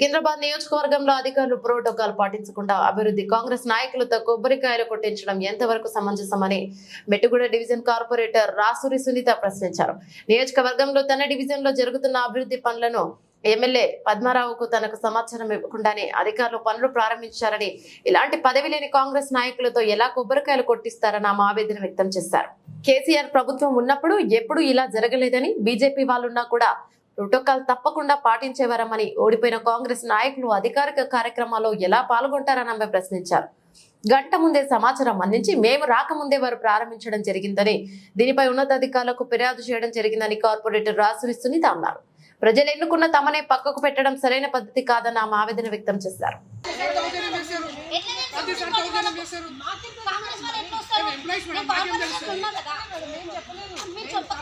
సికింద్రాబాద్ నియోజకవర్గంలో అధికారులు ప్రోటోకాల్ పాటించకుండా అభివృద్ధి కాంగ్రెస్ నాయకులతో కొబ్బరికాయలు కొట్టించడం ఎంతవరకు సమంజసమని మెట్టుగూడ డివిజన్ కార్పొరేటర్ రాసూరి సునీత ప్రశ్నించారు. నియోజకవర్గంలో తన డివిజన్లో జరుగుతున్న అభివృద్ధి పనులను ఎమ్మెల్యే పద్మారావుకు తనకు సమాచారం ఇవ్వకుండానే అధికారులు పనులు ప్రారంభించారని ఇలాంటి పదవి లేని కాంగ్రెస్ నాయకులతో ఎలా కొబ్బరికాయలు కొట్టిస్తారని ఆమె ఆవేదన వ్యక్తం చేశారు. కేసీఆర్ ప్రభుత్వం ఉన్నప్పుడు ఎప్పుడు ఇలా జరగలేదని బీజేపీ వాళ్ళున్నా కూడా ప్రోటోకాల్ తప్పకుండా పాటించేవారమని ఓడిపోయిన కాంగ్రెస్ నాయకులు అధికారిక కార్యక్రమాల్లో ఎలా పాల్గొంటారని ఆమె ప్రశ్నించారు. గంట ముందే సమాచారం అందించి మేము రాకముందే వారు ప్రారంభించడం జరిగిందని దీనిపై ఉన్నతాధికారులకు ఫిర్యాదు చేయడం జరిగిందని కార్పొరేటర్ రాసురి సునీత అన్నారు. ప్రజలు ఎన్నుకున్న తమనే పక్కకు పెట్టడం సరైన పద్ధతి కాదని ఆమె ఆవేదన వ్యక్తం చేశారు.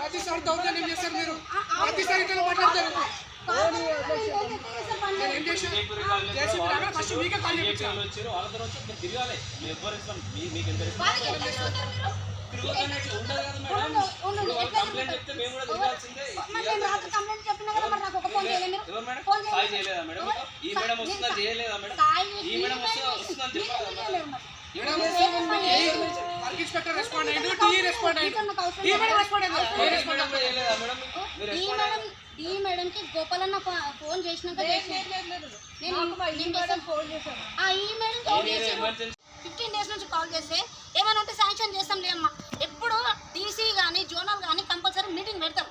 ప్రతిసారి దౌర్జన్యం చేశారు. మీరు. ప్రతిసారి ఇట్లా మాట్లాడతారు. మీకు ఎంత ఈ మేడం వస్తుందా చేయలేదా మేడం సాయి ఈ మేడం వస్తుందా వస్తుందని మీకు చెప్పాలి కదా చేయలేదు మరి. మేడం లేదు, వర్క్ ఇన్స్పెక్టర్ రెస్పాండ్ అయ్యిండు టీ రెస్పాండ్ అయ్యిండు మీకు నాకు అవసరం టీ లేదు. మేడం రెస్పాండ్ అయ్యింది ఏ మేడం కూడా చేయలేదా మేడం మీకు? మీరు ఈ రెస్పాండ్ మేడం ఈ మేడం కి గోపాలన్న ఫోన్ చేసినాక చేసిన- నేను చేశాను. ఈ madam phone emergency fifteen days నుంచి కాల్ చేస్తే ఏమైనా ఉంటే శాంక్షన్ చేస్తాం లేమ్మా ఎప్పుడు డీసీ కానీ జోనల్ కానీ కంపల్సరీ మీటింగ్ పెడతాం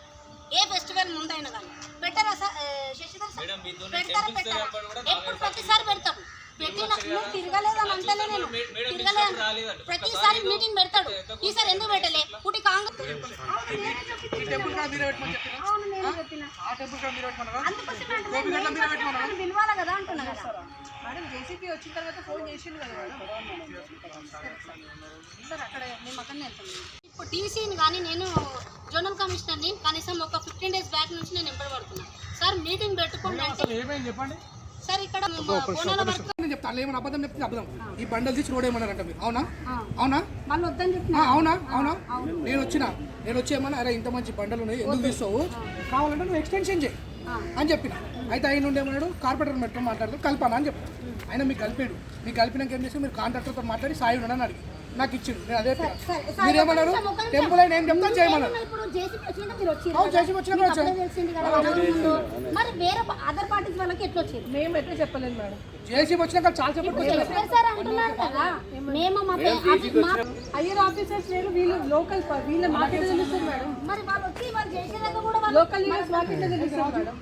ఏ ఫెస్టివల్ ముందైనా కానీ పెట్టారా సార్? శశిధర్ సార్? పెడతారా పెట్టారా? ఎప్పుడు ప్రతిసారి పెడతాం పెట్టిన నువ్వు తిరగలేదని అంటలే నేను. ప్రతిసారి మీటింగ్ పెడతాడు. ఈసారి ఎందుకు పెట్టలే? పుట్టి కాంగ్రెస్ అందుకోసం పిలవాలి కదా అంటున్నా కదా మేడం జేసీపీ వచ్చిన తర్వాత ఫోన్ చేసిండు కదా సార్ అక్కడ మేము అక్కడనే వెళ్తాం. ఇప్పుడు టీసీని కానీ నేను జోనల్ కమిషనర్ని కనీసం ఒక ఫిఫ్టీన్ డేస్ బ్యాక్ నుంచి నేను ఎంబడి పడుతున్నాను సార్ మీటింగ్ పెట్టుకోండి అంటే అసలు ఏమైంది చెప్పండి? సార్ ఇక్కడ బోనాల వరకు నేను చెప్తాను ఏమైనా అబద్ధం చెప్తే అబద్ధం. ఈ బండలు తీసి రోడ్ ఏమన్నారంట మీరు. అవునా? అవునా? వాళ్ళు వద్దని చెప్పిన? ఆ, అవునా? అవునా? నేను వచ్చిన నేను వచ్చి ఏమన్నా అరే ఇంత మంచి బండలు ఉన్నాయి ఎందుకు తీస్తావు? కావాలంటే నువ్వు ఎక్స్టెన్షన్ చేయి అని చెప్పిన. అయితే ఆయన నుండి ఏమన్నాడు? కార్పొరేటర్ మెట్రో మాట్లాడుతూ కలపాను అని చెప్పాను ఆయన మీకు కలిపాడు. మీకు కలిపినాక ఏం చేసి మీరు కాంట్రాక్టర్తో మాట్లాడి సాయి ఉండని అడిగి నాకు ఇచ్చిండు నేను అదే చెప్పాను. మీరు ఏమన్నారు టెంపుల్ అయిన ఏం చెప్తాను చేయమన్నారు. ఇప్పుడు జేసీ వచ్చినాక మేము ఎట్లా చెప్పలేదు మేడం. జేసీబీ వచ్చినాక చాలా చెప్పారు. చెప్పారు సార్ అంటున్నారు కదా. మేము మా పే- అది మా హయ్యర్ ఆఫీసర్స్ లేరు వీళ్ళు లోకల్ వీళ్ళ తెలుస్తుంది మేడం. మరి వాళ్ళు వచ్చి వాళ్ళు చేసేదాకా కూడా వాళ్ళు లోకల్ లీడర్స్ మాకెట్ తెలుస్తుంది మేడం.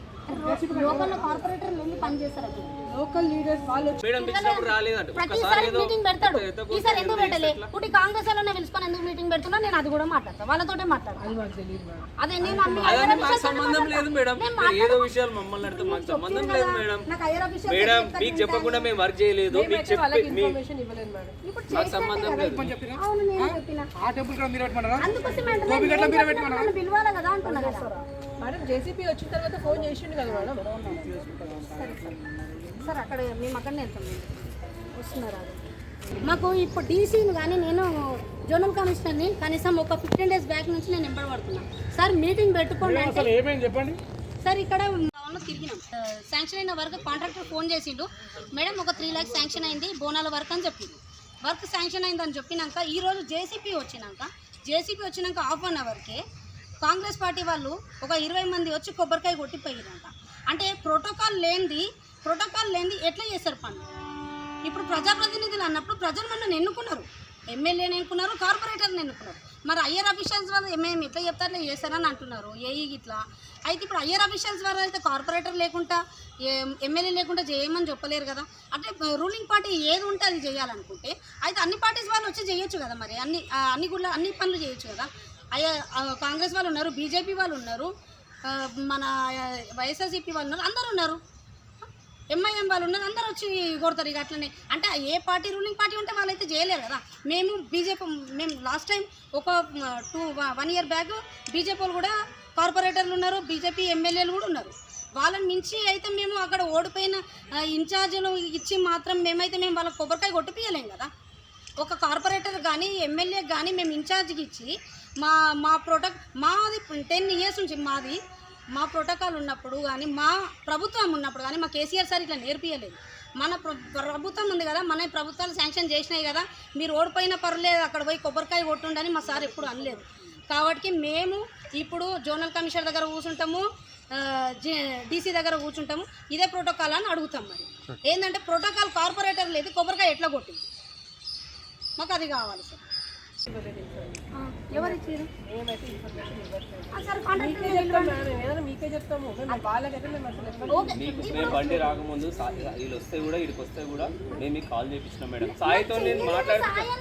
లోకల్ కార్పొరేటర్ వెళ్ళి పని చేస్తారు అక్కడ. లోకల్ లీడర్స్ వాళ్ళు వచ్చి మేడం పిలిచినప్పుడు రాలేదంట. ప్రతిసారి మీటింగ్ పెడతాడు. ఈసారి ఎందుకు పెట్టలే? ఇప్పుడు కాంగ్రెస్ వాళ్ళనే పిలుచుకొని ఎందుకు మీటింగ్ పెడుతున్నా? నేను అది కూడా మాట్లాడతాను వాళ్ళతోటే మేడం. అదే నేను అన్ని సంబంధం లేదు మేడం. ఏదో విషయాలు మమ్మల్ని అడితే మాకు సంబంధం లేదు మేడం. మేడం మీకు చెప్పకుండా మేము వర్క్ చేయలేదు. మీకు చెప్పి ఇన్ఫర్మేషన్ ఇవ్వలేదు మేడం. మాకు సంబంధం లేదు. ఆ? టెంపుల్ కూడా మీరే పెట్టమన్నారా? అందుకోసం మీరే పెట్టమన్నారా? పిలవాలి కదా అంటున్నా కదా. మేడం జేసీపీ వచ్చిన తర్వాత ఫోన్ చేసిండు కదా మేడం. సార్ అక్కడ మేము అక్కడనే వెళ్తాం. వస్తున్నారు. మాకు ఇప్పుడు డీసీని కానీ నేను జోనల్ కమిషనర్ని కనీసం ఒక ఫిఫ్టీన్ డేస్ బ్యాక్ నుంచి నేను ఎంబడి పడుతున్నా సార్ మీటింగ్ పెట్టుకోండి అంటే చెప్పండి. సార్ ఇక్కడ తిరిగినాం. శాంక్షన్ అయిన వరకు కాంట్రాక్టర్ ఫోన్ చేసిండు. మేడం ఒక త్రీ ల్యాక్స్ శాంక్షన్ అయింది బోనాల వర్క్ అని చెప్పిండు వర్క్ శాంక్షన్ అయిందని చెప్పినాక ఈ రోజు జేసీపీ వచ్చినాక జేసీపీ వచ్చినాక హాఫ్ అన్ అవర్కే కాంగ్రెస్ పార్టీ వాళ్ళు ఒక ఇరవై మంది వచ్చి కొబ్బరికాయ కొట్టిపోయారంట. అంటే ప్రోటోకాల్ లేనిది ప్రోటోకాల్ లేనిది ఎట్లా చేస్తారు పనులు? ఇప్పుడు ప్రజాప్రతినిధులు అన్నప్పుడు ప్రజలు మనల్ని ఎన్నుకున్నారు. ఎమ్మెల్యేని ఎన్నుకున్నారు కార్పొరేటర్ని ఎన్నుకున్నారు. మరి అయ్యర్ అఫీషియల్స్ వాళ్ళు మేము ఎట్లా చెప్తారో చేస్తారని అంటున్నారు ఏఈ ఇట్లా అయితే ఇప్పుడు అయ్యర్ అఫీషియల్స్ వాళ్ళు అయితే కార్పొరేటర్ లేకుండా ఎమ్మెల్యే లేకుండా చేయమని చెప్పలేరు కదా. అంటే రూలింగ్ పార్టీ ఏది ఉంటే అది చేయాలనుకుంటే అయితే అన్ని పార్టీస్ వాళ్ళు వచ్చి చేయొచ్చు కదా మరి. అన్ని అన్ని గుళ్ళ అన్ని పనులు చేయొచ్చు కదా. అయ్యా కాంగ్రెస్ వాళ్ళు ఉన్నారు బీజేపీ వాళ్ళు ఉన్నారు మన వైఎస్ఆర్సీపీ వాళ్ళు ఉన్నారు అందరూ ఉన్నారు. ఎంఐఎం వాళ్ళు ఉన్నారు అందరూ వచ్చి కొడతారు ఇక అట్లనే. అంటే ఏ పార్టీ రూలింగ్ పార్టీ ఉంటే వాళ్ళైతే చేయలేరు కదా. మేము బీజేపీ మేము లాస్ట్ టైం ఒక two one year back BJP కూడా కార్పొరేటర్లు ఉన్నారు బీజేపీ ఎమ్మెల్యేలు కూడా ఉన్నారు. వాళ్ళని మించి అయితే మేము అక్కడ ఓడిపోయిన ఇన్ఛార్జీలు ఇచ్చి మాత్రం మేమైతే మేము వాళ్ళకి కొబ్బరికాయ కొట్టిపియలేం కదా. ఒక కార్పొరేటర్ కానీ ఎమ్మెల్యే కానీ మేము ఇన్ఛార్జ్కి ఇచ్చి మా మా ప్రొడక్ట్ మాది టెన్ ఇయర్స్ నుంచి మాది మా ప్రోటోకాల్ ఉన్నప్పుడు కానీ మా ప్రభుత్వం ఉన్నప్పుడు కానీ మా కేసీఆర్ సార్ ఇట్లా నేర్పియలేదు. మన ప్ర- ప్రభుత్వం ఉంది కదా మన ప్రభుత్వాలు శాంక్షన్ చేసినాయి కదా మీరు ఓడిపోయిన పర్లేదు అక్కడ పోయి కొబ్బరికాయ కొట్టుండని మా సార్ ఎప్పుడు అనలేదు. కాబట్టి మేము ఇప్పుడు జోనల్ కమిషనర్ దగ్గర కూర్చుంటాము డీసీ దగ్గర కూర్చుంటాము ఇదే ప్రోటోకాల్ అని అడుగుతాం మరి. ఏంటంటే ప్రోటోకాల్ కార్పొరేటర్ లేదు కొబ్బరికాయ ఎట్లా కొట్టింది? మాకు అది కావాలి సార్. ఎవరు ఇచ్చారు మీకే చెప్తాము. వాళ్ళకైతే మేము అసలు బండి రాకముందు వీళ్ళు వస్తే కూడా ఇక్కడికి వస్తే కూడా మేము మీకు కాల్ చేపించినాం మేడం. సాయితో నేను మాట్లాడుతున్నాను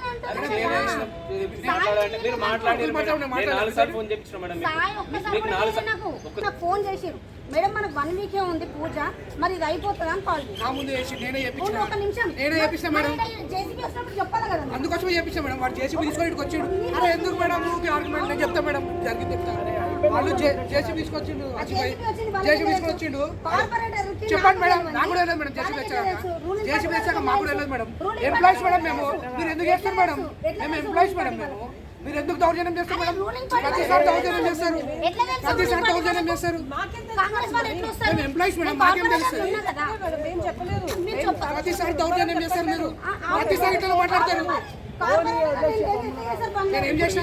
మీరు మాట్లాడారు నేను నాలుగు సార్లు ఫోన్ చేపించిన మేడం మీకు. నాలుగు నాకు. ఫోన్ చేసిరు మేడం మనకు వన్ వీకే ఉంది పూజ. మరి ఇది అయిపోతుందా అని కాల్ నా ముందు చేసి నేనే చేపించిన ఒక నిమిషం. నేనే మేడం. జేసీబీ చెప్పాలి కదా మరి. అందుకోసమే చేపించిన మేడం. వాడు జేసీబీ తీసుకొని ఇక్కడికి వచ్చాడు. అరే ఎందుకు మేడం? నువ్వు ఆర్గ్యుమెంట్ నేను చెప్తా మేడం. జరిగింది చెప్తా. వాళ్ళు జేసీబీ తీసుకొచ్చిండు. జేసీబీ. తీసుకొని వచ్చిండు కార్పొరేటర్కి చెప్పండి మేడం. నాకు కూడా వెళ్ళదు మేడం జేసీబీ వచ్చాక. జేసీబీ వచ్చాక మాకు కూడా వెళ్ళదు మేడం. ఎంప్లాయీస్ మేడం మేము. మీరు ఎందుకు చేస్తారు మేడం? మేము? Employees madam? మేము. మీరు ఎందుకు దౌర్జన్యం చేస్తారు మేడం? ప్రతిసారి తెలుసు. దౌర్జన్యం చేస్తారు? ఎట్లా తెలుసు? ప్రతిసారి దౌర్జన్యం చేస్తారు? కాంగ్రెస్ వాళ్ళు ఎట్లా వస్తారు? మేము ఎంప్లాయీస్ మేడం మాకేం చెప్పాలి. ప్రతిసారి దౌర్జన్యం చేస్తారు మీరు. ప్రతిసారి ఇట్లా మాట్లాడతారు? నేను ఏం చేసిన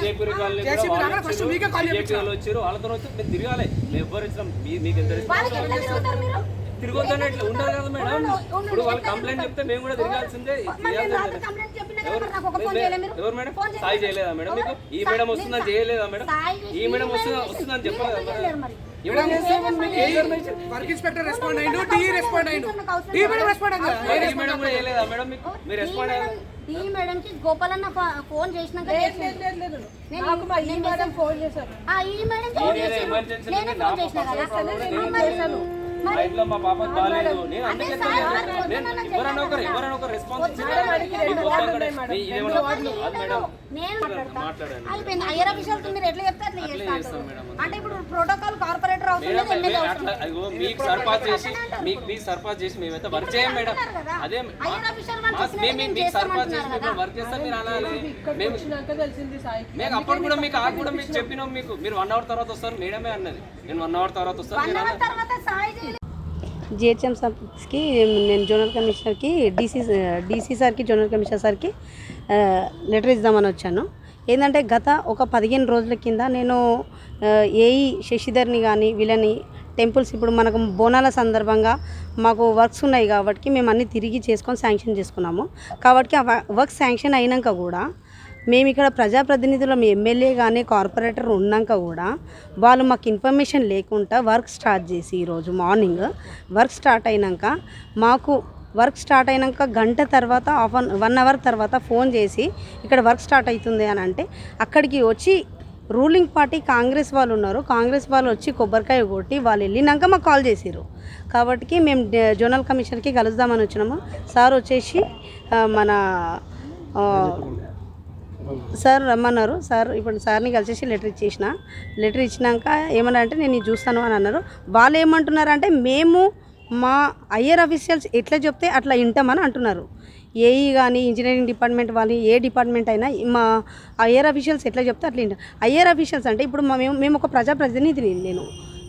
ఫస్ట్ మీకే కాల్ వాళ్ళు వచ్చారు వాళ్ళతో వచ్చి మేము తిరగాలి. మేము ఎవరు ఇచ్చినాం మీకు ఎంత తిరగొద్దని ఇట్లా ఉండదు కదా మేడం? ఇప్పుడు వాళ్ళు కంప్లైంట్ చెప్తే. మేము కూడా తిరగాల్సిందే. ఎవరు? చేయలే మీరు? ఎవరు మేడం. సాయి చేయలేదా. మేడం మీకు? ఈ మేడం వస్తుందని చేయలేదా మేడం? ఈ మేడం వస్తుందా? వస్తుందని మీరు చెప్పలేదా మేడం? ఇన్స్పెక్టర్ రెస్పాండ్ అయ్యిండు డి రెస్పాండ్ అయ్యిండు డి మేడం రెస్పాండ్ అయ్యింది ఈ మేడం కూడా చేయలేదా మేడం మీకు? మీరు రెస్పాండ్ మేడం ఈ ఫోన్ చేసినాక ఈ మేడం ఫోన్ చేశారు. ఆ, ఈ మేడం ఫోన్ నేనే ఫోన్ చేసిన కదా. మా పాప బాగాలేదు నేను అందుకే ఎవరైనా ఒకరు ఎవరైనా ఒకరు రెస్పాన్స్ మీకు. అయిపోయింది. మీరు ఎట్లా చెప్తే అట్లా. అంటే ఇప్పుడు ప్రోటోకాల్ కార్పొరేటర్ సర్పాస్ చేసి మీకు మీకు సర్పాస్ చేసి మేమైతే వర్క్ చేయం మేడం. అదే మేము మీకు సర్పాస్ చేసి మేము వర్క్ చేస్తాం మీరు అనాలి. మేము అప్పుడు కూడా మీకు ఆ కూడా మీకు చెప్పినాం మీకు. మీరు వన్ అవర్ తర్వాత వస్తారు మేడమే అన్నది. నేను వన్ అవర్ తర్వాత వస్తాను జిహెచ్ఎం సార్కి నేను జోనల్ కమిషనర్కి డీసీ డీసీ సార్కి జోనల్ కమిషనర్ సార్కి లెటర్ ఇద్దామని వచ్చాను. ఏంటంటే గత ఒక పదిహేను రోజుల కింద నేను ఏఈ శశిధర్ని కానీ వీళ్ళని టెంపుల్స్ ఇప్పుడు మనకు బోనాల సందర్భంగా మాకు వర్క్స్ ఉన్నాయి కాబట్టి మేము అన్నీ తిరిగి చేసుకొని శాంక్షన్ చేసుకున్నాము. కాబట్టి ఆ వర్క్ శాంక్షన్ అయినాక కూడా మేము ఇక్కడ ప్రజాప్రతినిధులు మీ ఎమ్మెల్యే కానీ కార్పొరేటర్ ఉన్నాక కూడా వాళ్ళు మాకు ఇన్ఫర్మేషన్ లేకుండా వర్క్ స్టార్ట్ చేసి ఈరోజు మార్నింగ్ వర్క్ స్టార్ట్ అయినాక మాకు వర్క్ స్టార్ట్ అయినాక గంట తర్వాత హాఫ్ అన్ వన్ అవర్ తర్వాత ఫోన్ చేసి ఇక్కడ వర్క్ స్టార్ట్ అవుతుంది అని అంటే అక్కడికి వచ్చి రూలింగ్ పార్టీ కాంగ్రెస్ వాళ్ళు ఉన్నారు. కాంగ్రెస్ వాళ్ళు వచ్చి కొబ్బరికాయ కొట్టి వాళ్ళు వెళ్ళినాక మాకు కాల్ చేసిర్రు. కాబట్టి మేము జోనల్ కమిషన్కి కలుద్దామని వచ్చినాము. సార్ వచ్చేసి మన సార్ రమ్మన్నారు. సార్ ఇప్పుడు సార్ని కలిసేసి లెటర్ ఇచ్చేసిన. లెటర్ ఇచ్చినాక ఏమన్నా అంటే నేను చూస్తాను అని అన్నారు. వాళ్ళు ఏమంటున్నారు అంటే మేము మా ఐఆర్ అఫీషియల్స్ ఎట్లా చెప్తే అట్లా వింటామని అంటున్నారు. ఏఈ కానీ ఇంజనీరింగ్ డిపార్ట్మెంట్ వాళ్ళు ఏ డిపార్ట్మెంట్ అయినా మా ఐఆర్ అఫీషియల్స్ ఎట్లా చెప్తే అట్లా వింటాం ఐఆర్ అఫీషియల్స్ అంటే ఇప్పుడు మేము మేము ఒక ప్రజాప్రతినిధిని నేను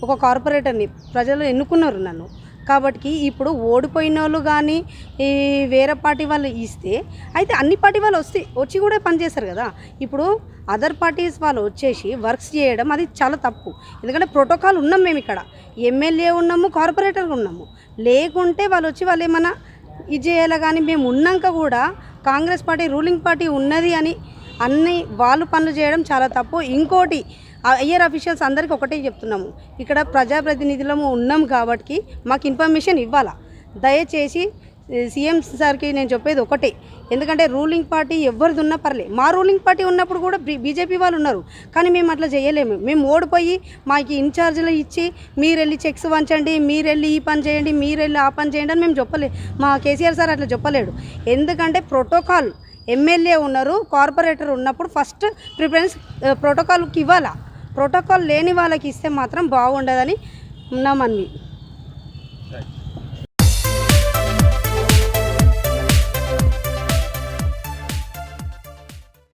ఒక కార్పొరేటర్ని ప్రజలు ఎన్నుకున్నారు నన్ను. కాబట్టి ఇప్పుడు ఓడిపోయిన వాళ్ళు కానీ ఈ వేరే పార్టీ వాళ్ళు ఇస్తే అయితే అన్ని పార్టీ వాళ్ళు వస్తే వచ్చి కూడా పనిచేస్తారు కదా. ఇప్పుడు అదర్ పార్టీస్ వాళ్ళు వచ్చేసి వర్క్స్ చేయడం అది చాలా తప్పు. ఎందుకంటే ప్రోటోకాల్ ఉన్నాం మేము ఇక్కడ. ఎమ్మెల్యే ఉన్నాము కార్పొరేటర్ ఉన్నాము. లేకుంటే వాళ్ళు వచ్చి వాళ్ళు ఏమన్నా ఇది చేయాలి కానీ మేము ఉన్నాక కూడా కాంగ్రెస్ పార్టీ రూలింగ్ పార్టీ ఉన్నది అని అన్ని వాళ్ళు పనులు చేయడం చాలా తప్పు. ఇంకోటి ఐఆర్ అఫీషియల్స్ అందరికీ ఒకటే చెప్తున్నాము. ఇక్కడ ప్రజాప్రతినిధులము ఉన్నాం కాబట్టి మాకు ఇన్ఫర్మేషన్ ఇవ్వాలా? దయచేసి సీఎం సార్కి నేను చెప్పేది ఒకటే. ఎందుకంటే రూలింగ్ పార్టీ ఎవరిది ఉన్నా పర్లే. మా రూలింగ్ పార్టీ ఉన్నప్పుడు కూడా బీజేపీ వాళ్ళు ఉన్నారు. కానీ మేము అట్లా చేయలేము. మేము ఓడిపోయి మాకు ఇన్ఛార్జీలు ఇచ్చి మీరు వెళ్ళి చెక్స్ వంచండి మీరు వెళ్ళి ఈ పని చేయండి మీరు వెళ్ళి ఆ పని చేయండి అని మేము చెప్పలే. మా కేసీఆర్ సార్ అట్లా చెప్పలేడు. ఎందుకంటే ప్రోటోకాల్ ఎమ్మెల్యే ఉన్నారు కార్పొరేటర్ ఉన్నప్పుడు ఫస్ట్ ప్రిఫరెన్స్ ప్రోటోకాల్కి ఇవ్వాలా? ప్రోటోకాల్ లేని వాళ్ళకి ఇస్తే మాత్రం బాగుండదని నా మనవి